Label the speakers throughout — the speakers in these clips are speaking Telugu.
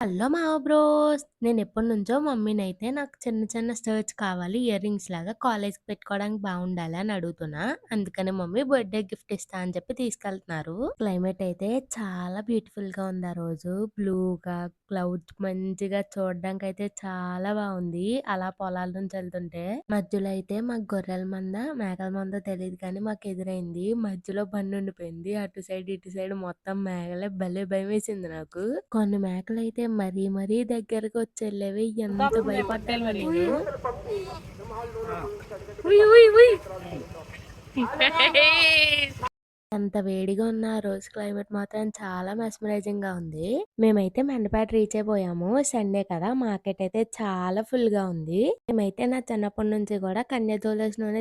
Speaker 1: హలో మా బ్రోస్! మమ్మీని అయితే నాకు చిన్న చిన్న స్టర్చ్ కావాలి ఇయర్ రింగ్స్ లాగా కాలేజ్‌కి పెట్టుకోవడానికి బాగుండాలి అని అడుగుతున్నా. అందుకని మమ్మీ బర్త్‌డే గిఫ్ట్ ఇస్తా అని చెప్పి తీసుకెళ్తున్నారు. క్లైమేట్ అయితే చాలా బ్యూటిఫుల్‌గా ఉంది ఆ రోజు. బ్లూగా, క్లౌడ్స్ మంచిగా చూడడానికైతే చాలా బాగుంది అలా పొలాల నుంచి వెళ్తుంటే మధ్యలో అయితే మాకు గొర్రెల మంద, మేకల మంద తెలియదు కానీ మాకు ఎదురైంది. మధ్యలో బండి ఉండిపోయింది. అటు సైడ్, ఇటు సైడ్ మొత్తం మేకలే భలే భయం వేసింది నాకు. కొన్ని మేకలు అయితే మరీ మరీ దగ్గరకొచ్చెళ్ళేవి. ఎంత భయపడ్డానో నేను.
Speaker 2: ఎంత
Speaker 1: అంత వేడిగా ఉన్న ఆ రోజు క్లైమేట్ మాత్రం చాలా మెస్మరైజింగ్‌గా ఉంది. మేమైతే మండపేట రీచ్ అయిపోయాము. సండే కదా! మార్కెట్ అయితే చాలా ఫుల్‌గా ఉంది. మేమైతే నా చిన్నప్పటి నుంచి కూడా కన్య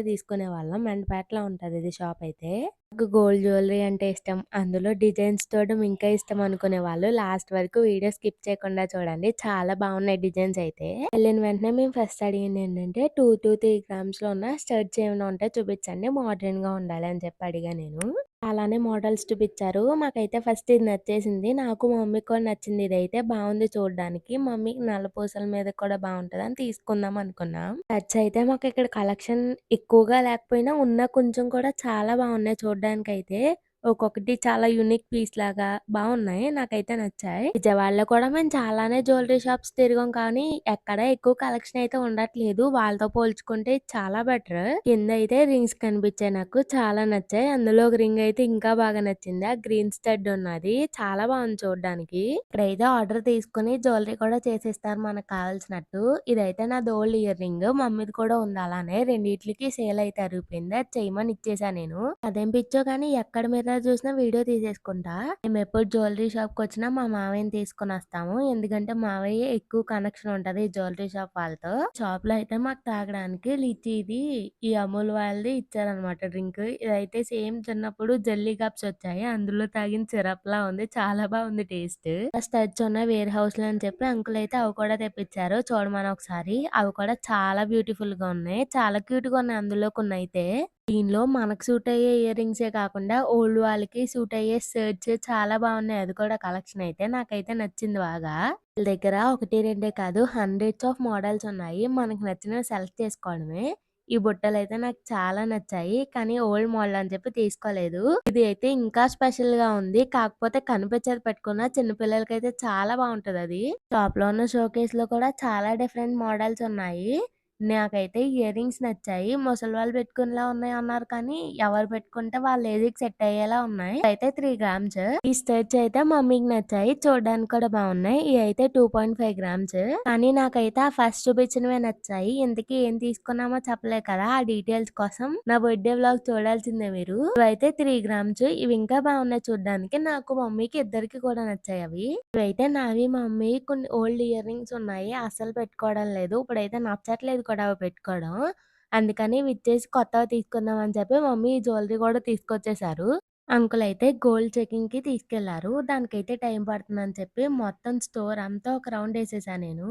Speaker 1: తీసుకునే వాళ్ళం మండపేటలో ఉంటది ఇది షాప్ అయితే. నాకు గోల్డ్ జ్యువెలరీ అంటే ఇష్టం. అందులో డిజైన్స్ చూడడం ఇంకా ఇష్టం అనుకునేవాళ్ళు లాస్ట్ వరకు వీడియో స్కిప్ చేయకుండా చూడండి. చాలా బాగున్నాయి డిజైన్స్ అయితే. వెళ్ళిన వెంటనే మేము ఫస్ట్ అడిగింది ఏంటంటే 2-3 గ్రామ్స్‌లో ఉన్న స్టడ్స్ ఏమైనా ఉంటే చూపించండి. మోడర్న్‌గా ఉండాలి అని చెప్పి అడిగా నేను. అలానే మోడల్స్ చూపిచ్చారు. మాకైతే ఫస్ట్ ఇది నచ్చేసింది. నాకు మా మమ్మీకి కూడా నచ్చింది. ఇదైతే బావుంది చూడ్డానికి. మమ్మీకి నల్ల పూసల మీద కూడా బావుంటదని తీసుకుందాం అనుకున్నాం. టచ్ అయితే మాకు ఇక్కడ కలెక్షన్ ఎక్కువగా లేకపోయినా ఉన్న కొంచెం కూడా చాలా బావున్నాయి చూడ్డానికైతే. ఒక్కొక్కటి చాలా యూనిక్ పీస్ లాగా బాగున్నాయి నాకైతే నచ్చాయి. విజయవాడలో కూడా మేము చాలానే జ్యువెలరీ షాప్స్ తిరిగాం కానీ ఎక్కడ ఎక్కువ కలెక్షన్ అయితే ఉండట్లేదు. వాళ్ళతో పోల్చుకుంటే చాలా బెటర్. కింద అయితే రింగ్స్ కనిపించాయి నాకు. చాలా నచ్చాయి. అందులో ఒక రింగ్ అయితే ఇంకా బాగా నచ్చింది. ఆ గ్రీన్ స్టడ్ ఉన్నది. చాలా బాగుంది చూడడానికి ఇక్కడైతే ఆర్డర్ తీసుకొని జ్యువెలరీ కూడా చేసేస్తారు మనకు కావాల్సినట్టు. ఇదైతే నాది ఓల్డ్ ఇయర్ రింగ్. మమ్మీది కూడా ఉంది అలానే. రెండిట్లికి సేల్ అయితే అరిగిపోయింది. అది చేయమని ఇచ్చేసా నేను. అదేం పిచ్చో కానీ ఎక్కడ ఎక్కడ చూసినా వీడియో తీసేసుకుంటా. మేము ఎప్పుడు జ్యువెలరీ షాప్‌కొచ్చినా మా మావయ్యని తీసుకొనొస్తాము. ఎందుకంటే మావయ్య ఎక్కువ కనెక్షన్ ఉంటది ఈ జ్యువెలరీ షాప్ వాళ్ళతో. షాప్లో అయితే మాకు తాగడానికి లిచీది ఈ అమూల్ వాళ్ళది ఇచ్చారనమాట డ్రింక్. ఇదైతే సేమ్ చిన్నప్పుడు జెల్లీ కప్స్ వచ్చాయి. అందులో తాగిన సిరప్ లా ఉంది. చాలా బాగుంది టేస్ట్. స్టడ్స్ ఉన్నాయి వేర్ హౌస్లో అని చెప్పి అంకుల్ అయితే అవి కూడా తెప్పించారు. చూడమని ఒకసారి. అవి కూడా చాలా బ్యూటిఫుల్గా ఉన్నాయి. చాలా క్యూట్గా ఉన్నాయి అందులో కొన్ని అయితే దీనిలో మనకు సూట్ అయ్యే ఇయర్ రింగ్సే కాకుండా ఓల్డ్ వాళ్ళకి సూట్ అయ్యే షర్ట్స్ చాలా బాగున్నాయి అది కూడా కలెక్షన్ అయితే. నాకైతే నచ్చింది బాగా. వీళ్ళ దగ్గర ఒకటి రెండే కాదు హండ్రెడ్స్ ఆఫ్ మోడల్స్ ఉన్నాయి. మనకు నచ్చినవి సెలెక్ట్ చేసుకోవడమే. ఈ బుట్టలు అయితే నాకు చాలా నచ్చాయి. కానీ ఓల్డ్ మోడల్ అని చెప్పి తీసుకోలేదు. ఇది అయితే ఇంకా స్పెషల్‌గా ఉంది. కాకపోతే కనిపించేది పెట్టుకున్న చిన్నపిల్లలకి అయితే చాలా బాగుంటుంది అది షాప్లో ఉన్న షోకేస్లో కూడా చాలా డిఫరెంట్ మోడల్స్ ఉన్నాయి. నాకైతే ఇయర్ రింగ్స్ నచ్చాయి. ముసలి వాళ్ళు పెట్టుకునేలా ఉన్నాయి అన్నారు కానీ ఎవరు పెట్టుకుంటే వాళ్ళ ఏజ్‌కి సెట్ అయ్యేలా ఉన్నాయి. అయితే 3 గ్రామ్స్. ఈ స్టడ్స్ అయితే మమ్మీకి నచ్చాయి. చూడడానికి కూడా బావున్నాయి. ఇయైతే 2.5 గ్రామ్స్. కానీ నాకైతే ఆ ఫస్ట్ చూపించినవే నచ్చాయి. ఇంతకీ ఏం తీసుకున్నామో చెప్పలే కదా! ఆ డీటెయిల్స్ కోసం నా బర్త్‌డే వ్లాగ్ చూడాల్సిందే మీరు. ఇవైతే 3 గ్రామ్స్. ఇవి ఇంకా బాగున్నాయి చూడ్డానికి. నాకు మమ్మీకి ఇద్దరికీ కూడా నచ్చాయి అవి. ఇవైతే నావి మా మమ్మీయి కొన్ని ఓల్డ్ ఇయర్ రింగ్స్ ఉన్నాయి. అస్సలు పెట్టుకోవడం లేదు. ఇప్పుడైతే నచ్చట్లేదు కూడా పెట్టుకోవడం. అందుకని విచ్చేసి కొత్తవి తీసుకుందాం అని చెప్పి మమ్మీ జ్యువెలరీ కూడా తీసుకొచ్చేసారు. అంకుల్ అయితే గోల్డ్ చెకింగ్‌కి తీసుకెళ్ళారు. దానికైతే టైం పడుతుందని చెప్పి మొత్తం స్టోర్ అంతా ఒక రౌండ్ వేసేసాను నేను.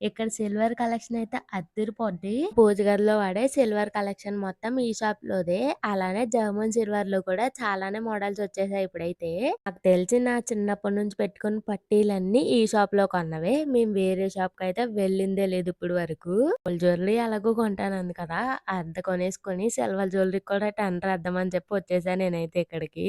Speaker 1: ఇక్కడ సిల్వర్ కలెక్షన్ అయితే అద్దరిపోద్ది పూజ గదిలో వాడే సిల్వర్ కలెక్షన్ మొత్తం ఈ షాప్ లోదే అలానే జర్మన్ సిల్వర్లో కూడా చాలానే మోడల్స్ వచ్చేసాయి ఇప్పుడైతే. నాకు తెలిసి నా చిన్నప్పటి నుంచి పెట్టుకున్న పట్టీలన్నీ ఈ షాప్లో కొన్నవే. మేము వేరే షాప్కి అయితే వెళ్ళిందే లేదు ఇప్పుడు వరకు. జ్యువెలరీ ఎలాగో కొంటానంది కదా! అంత కొనేసుకొని సిల్వర్ జ్యువెలరీ కూడా టెండర్ ఏద్దామని చెప్పి వచ్చేసా నేనైతే ఇక్కడికి.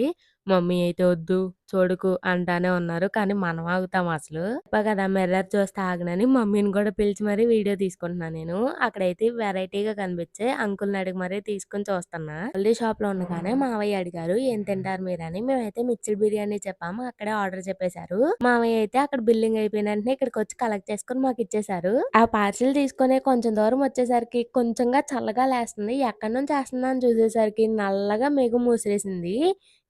Speaker 1: మమ్మీ అయితే వద్దు, చూడకు అంటానే ఉన్నారు. కానీ మనం ఆగుతామా అసలు. కదా! మిర్రర్ చూస్తే ఆగనని మమ్మీని కూడా పిలిచి మరీ వీడియో తీసుకుంటున్నా నేను. అక్కడైతే వెరైటీగా కనిపించాయి. అంకుల్‌ని అడిగి మరీ తీసుకొని చూస్తున్నా. జ్యువెలరీ షాప్‌లో ఉండగానే మావయ్య అడిగారు ఏం తింటారు మీరని. మేమైతే మిక్స్డ్ బిర్యానీ చెప్పాము. అక్కడే ఆర్డర్ చెప్పేసారు. మావయ్య అయితే అక్కడ బిల్లింగ్ అయిపోయిన వెంటనే ఇక్కడికొచ్చి కలెక్ట్ చేసుకొని మాకిచ్చేసారు. ఆ పార్సిల్ తీసుకొని కొంచెం దూరం వచ్చేసరికి కొంచెంగా చల్లగా లేస్తుంది. ఎక్కడి నుంచి ఏస్తుందా అని చూసేసరికి నల్లగా మేఘం మూసేసింది.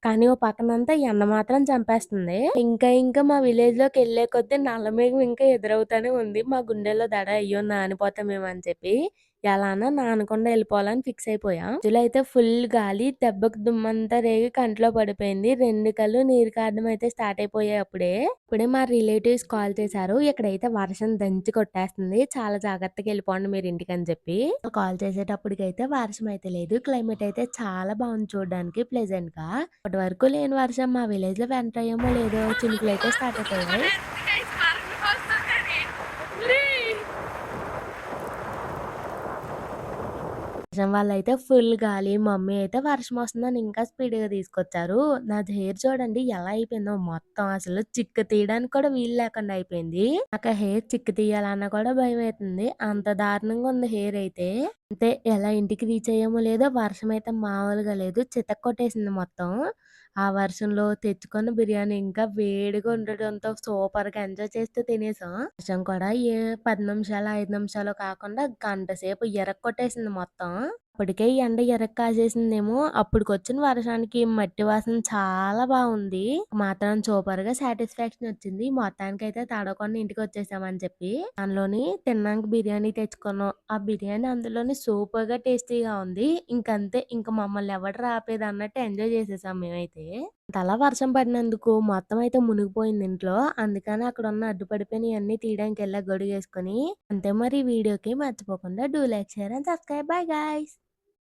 Speaker 1: కానీ ఓ పక్కనంతా ఎండ మాత్రం చంపేస్తుంది. ఇంకా ఇంకా మా విలేజ్లోకి వెళ్ళే కొద్దీ నల్ల మేఘం ఇంకా ఎదురవుతానే ఉంది. మా గుండెల్లో దడ అయ్యో! నానిపోతామేమో అని చెప్పి. ఎలానో నానకుండా వెళ్ళిపోవాలని ఫిక్స్ అయిపోయా ఇందులో అయితే ఫుల్ గాలి దెబ్బకు దుమ్మంతా రేగి కంట్లో పడిపోయింది. రెండు కళ్ళు నీరు కారణం అయితే స్టార్ట్ అయిపోయాయి అప్పుడే. ఇప్పుడే మా రిలేటివ్స్ కాల్ చేశారు. ఇక్కడైతే వర్షం దంచి కొట్టేస్తుంది. చాలా జాగ్రత్తగా వెళ్ళిపోండి మీరు ఇంటికి అని చెప్పి. కాల్ చేసేటప్పటికైతే వర్షం అయితే లేదు. క్లైమేట్ అయితే చాలా బాగుంది చూడడానికి ప్లెజెంట్‌గా. ఇప్పటి వరకు లేని వర్షం మా విలేజ్‌లో ఎంటర్ అయ్యేమో లేదో చినుకులైతే స్టార్ట్ అయిపోయాయి.
Speaker 2: గైస్ వర్షం వస్తుంది
Speaker 1: వర్షం వల్ల అయితే ఫుల్ గాలి. మమ్మీ అయితే వర్షం వస్తుందని ఇంకా స్పీడ్‌గా తీసుకొచ్చారు. నాది హెయిర్ చూడండి ఎలా అయిపోయిందో మొత్తం అసలు చిక్కు తీయడానికి కూడా వీలు లేకుండా అయిపోయింది. నాకు ఆ హెయిర్ చిక్కు తీయాలన్నా కూడా భయం అవుతుంది అంత దారుణంగా ఉంది హెయిర్ అయితే. అంతే ఎలా ఇంటికి రీచ్ అయ్యామో లేదో వర్షం అయితే మామూలుగా లేదు. చితక్కొట్టేసింది మొత్తం. ఆ వర్షంలో తెచ్చుకున్న బిర్యానీ ఇంకా వేడిగా ఉండడంతో సూపర్‌గా ఎంజాయ్ చేస్తూ తినేసాం. వర్షం కూడా ఏ పది నిమిషాలు ఐదు నిమిషాలు కాకుండా గంట సేపు ఇరక్కొట్టేసింది మొత్తం. అప్పటికే ఎండ ఇరగ కాసేసిందేమో అప్పటికొచ్చిన వర్షానికి మట్టి వాసన చాలా బాగుంది మాత్రం సూపర్గా సాటిస్ఫాక్షన్ వచ్చింది. మొత్తానికి అయితే తడవకుండా ఇంటికొచ్చేసామని చెప్పి. దానిలోని తిన్నాక బిర్యానీ తెచ్చుకున్నాం. ఆ బిర్యానీ అందులోని సూపర్‌గా టేస్టీగా ఉంది. ఇంకంతే ఇంక మమ్మల్ని ఎవడు రాపేది అన్నట్టు ఎంజాయ్ చేసేసాం మేమైతే. అంతలా వర్షం పడినందుకు మొత్తం అయితే మునిగిపోయింది ఇంట్లో. అందుకని అక్కడ ఉన్న అడ్డుపడిపోయిన అన్ని తీయడానికి వెళ్ళా తీయడానికెళ్ళా గొడుగేసుకొని. అంతే మరి వీడియోకి మర్చిపోకుండా do like, share and subscribe. Bye guys